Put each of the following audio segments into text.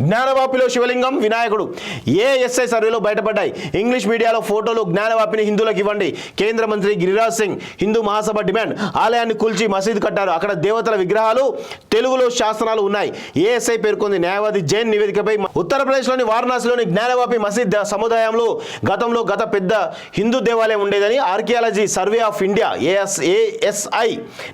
జ్ఞానవాపిలో శివలింగం వినాయకుడు. ఏఎస్ఐ సర్వేలో బయటపడ్డాయి? ఇంగ్లీష్ మీడియాలో ఫోటోలు జ్ఞానవాపిని హిందువులకు ఇవ్వండి. కేంద్ర మంత్రి గిరిరాజ్ సింగ్ హిందూ మహాసభ డిమాండ్. ఆలయాన్ని కూల్చి మసీదు కట్టారు. అక్కడ దేవతల విగ్రహాలు తెలుగులో శాసనాలు ఉన్నాయి. ఏఎస్ఐ పేర్కొంది? న్యాయవాది జైన్ నివేదికపై ఉత్తరప్రదేశ్లోని వారణాసిలోని జ్ఞానవాపి మసీద్ సముదాయంలో గతంలో గత పెద్ద హిందూ దేవాలయం ఉండేదని archaeology survey of India A S ASI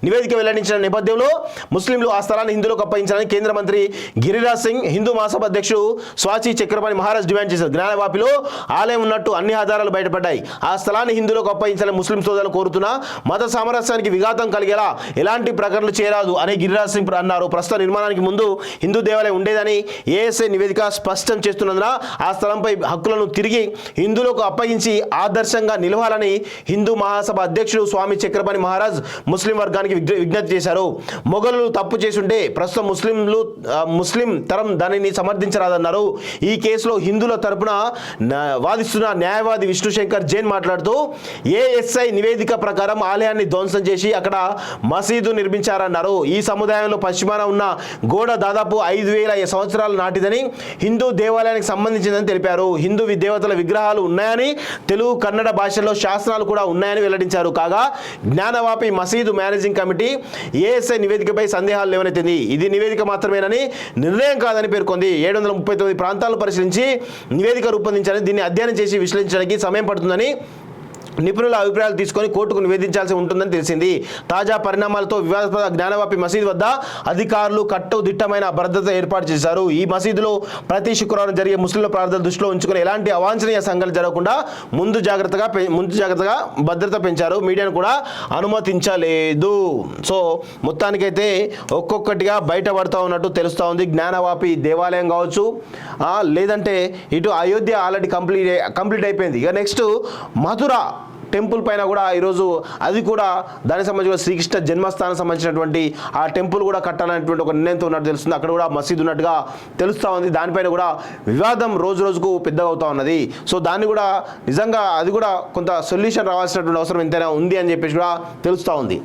నివేదిక వెల్లడించిన నేపథ్యంలో ముస్లింలు ఆ స్థలాన్ని హిందువులకు అప్పగించాలని కేంద్ర మంత్రి గిరిరాజ్ సింగ్ హిందూ మహాసభ అధ్యక్షుడు స్వాచి చక్రపాణి మహారాజ్ డిమాండ్ చేశారు. జ్ఞానవాపిలో ఆలయం ఉన్నట్టు అన్ని ఆధారాలు బయటపడ్డాయి. ఆ స్థలాన్ని హిందువులకు అప్పగించాలని ముస్లిం సోదరులు కోరుతున్నా మత సామరస్యానికి విఘాతం కలిగేలా ఎలాంటి ప్రకటనలు చేయరాదు అని గిరిరాజ్ సింగ్ అన్నారు. ప్రస్తుత నిర్మాణానికి ముందు హిందూ దేవాలయం ఉండేదని ఏఎస్ఐ నివేదిక స్పష్టం చేస్తున్నందున ఆ స్థలంపై హక్కులను తిరిగి హిందువులకు అప్పగించి ఆదర్శంగా నిలవాలని హిందూ మహాసభ అధ్యక్షుడు స్వామి చక్రపాణి మహారాజ్ ముస్లిం వర్గానికి విజ్ఞప్తి చేశారు. మొఘలు తప్పు చేసుంటే ప్రస్తుతం ముస్లింలు ముస్లిం తరం దానిని సమర్థించరాదన్నారు. ఈ కేసులో హిందువుల తరపున వాదిస్తున్న న్యాయవాది విష్ణుశంకర్ జైన్ మాట్లాడుతూ ఏఎస్ఐ నివేదిక ప్రకారం ఆలయాన్ని ధ్వంసం చేసి అక్కడ మసీదు నిర్మించారన్నారు. ఈ సముదాయంలో పశ్చిమాన ఉన్న గోడ దాదాపు ఐదు వేల సంవత్సరాల నాటిదని హిందూ దేవాలయానికి సంబంధించిందని తెలిపారు. హిందూ దేవతల విగ్రహాలు ఉన్నాయని తెలుగు కన్నడ భాషల్లో శాసనాలు కూడా ఉన్నాయని వెల్లడించారు. కాగా జ్ఞానవాపి మసీదు మేనేజింగ్ కమిటీ ఏఎస్ఐ నివేదికపై సందేహాలు లేవనెత్తింది. ఇది నివేదిక మాత్రమేనని నిర్ణయం కాదని పేర్కొంది. ఏడు వందల ముప్పై తొమ్మిది ప్రాంతాలను పరిశీలించి నివేదిక రూపొందించాలని దీన్ని అధ్యయనం చేసి విశ్లేషించడానికి సమయం పడుతుందని నిపుణుల అభిప్రాయాలు తీసుకొని కోర్టుకు నివేదించాల్సి ఉంటుందని తెలిసింది. తాజా పరిణామాలతో వివాదాస్పద జ్ఞానవాపి మసీద్ వద్ద అధికారులు కట్టుదిట్టమైన భద్రత ఏర్పాటు చేశారు. ఈ మసీదులో ప్రతి శుక్రవారం జరిగే ముస్లింల ప్రార్థన దృష్టిలో ఉంచుకుని ఎలాంటి అవాంఛనీయ సంఘటన జరగకుండా ముందు జాగ్రత్తగా పె- ముందు జాగ్రత్తగా భద్రత పెంచారు. మీడియాను కూడా అనుమతించలేదు. సో మొత్తానికైతే ఒక్కొక్కటిగా బయటపడతా ఉన్నట్టు తెలుస్తూ ఉంది. జ్ఞానవాపి దేవాలయం కావచ్చు లేదంటే ఇటు అయోధ్య ఆల్రెడీ కంప్లీట్ కంప్లీట్ అయిపోయింది. ఇక నెక్స్ట్ మధుర టెంపుల్ పైన కూడా ఈరోజు అది కూడా దానికి సంబంధించిన శ్రీకృష్ణ జన్మస్థానం సంబంధించినటువంటి ఆ టెంపుల్ కూడా కట్టాలనేటువంటి ఒక నిర్ణయంతో ఉన్నట్టు తెలుస్తుంది. అక్కడ కూడా మసీదు ఉన్నట్టుగా తెలుస్తూ ఉంది. దానిపైన కూడా వివాదం రోజు రోజుకు పెద్దగా అవుతా ఉన్నది. సో దాన్ని కూడా నిజంగా అది కూడా కొంత సొల్యూషన్ రావాల్సినటువంటి అవసరం ఎంతైనా ఉంది అని చెప్పేసి కూడా తెలుస్తూ ఉంది.